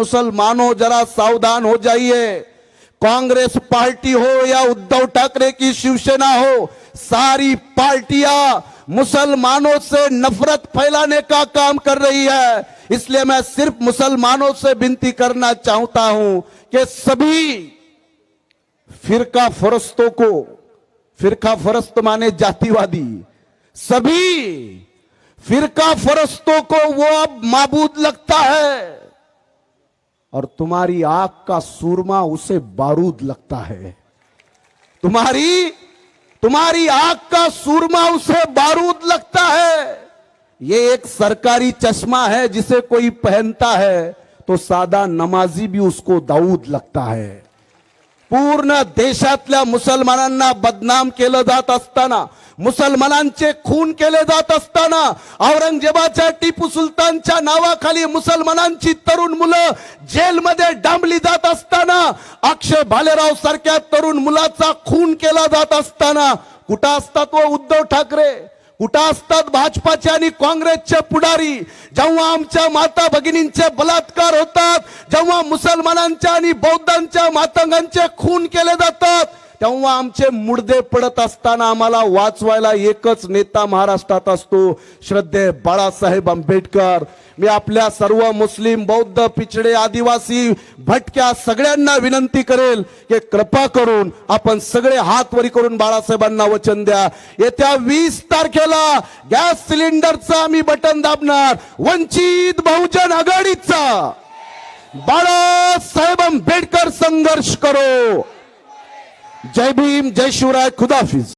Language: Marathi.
मुसलमानों, जरा सावधान हो जाइए। कांग्रेस पार्टी हो या उद्धव ठाकरे की शिवसेना हो, सारी पार्टियाँ मुसलमानों से नफरत फैलाने का काम कर रही है। इसलिए मैं सिर्फ़ मुसलमानों से विनती करना चाहता हूँ कि सभी फिरका फरस्तों को, फिरका फरस्त माने जातिवादी, सभी फिरका फरस्तों को वो अब माबूद लगता है। और तुम्हारी आग का सूरमा उसे बारूद लगता है। तुम्हारी तुम्हारी आग का सूरमा उसे बारूद लगता है। ये एक सरकारी चश्मा है जिसे कोई पहनता है तो सादा नमाजी भी उसको दाऊद लगता है। पूर्ण देशातल्या मुसलमानांना बदनाम केलं जात असताना मुसलमानांचे खून केले जात असताना औरंगजेबाच्या टिपू सुलतानच्या नावाखाली मुसलमानांची तरुण मुलं जेलमध्ये डांबली जात असताना अक्षय भालेराव सारख्या तरुण मुलाचा खून केला जात असताना कुठं असतात व उद्धव ठाकरे? कुठं असतात भाजपाचे आणि काँग्रेसचे पुढारी? जेव्हा आमच्या माता भगिनींचे बलात्कार होतात जेव्हा मुसलमानांच्या आणि बौद्धांच्या मातंगांचे खून केले जातात तेव्हा आमचे मुडदे पडत असताना आम्हाला वाचवायला एकच नेता महाराष्ट्रात असतो श्रद्धे बाळासाहेब आंबेडकर. मी आपल्या सर्व मुस्लिम बौद्ध पिछडे आदिवासी भटक्या सगळ्यांना विनंती करेल की कृपा करून आपण सगळे हात वरी करून बाळासाहेबांना वचन द्या. येत्या वीस तारखेला गॅस सिलेंडरचं आम्ही बटन दाबणार. वंचित बहुजन आघाडीचा. बाळासाहेब आंबेडकर संघर्ष करो. जय भीम जय शिवराय खुदाफिज.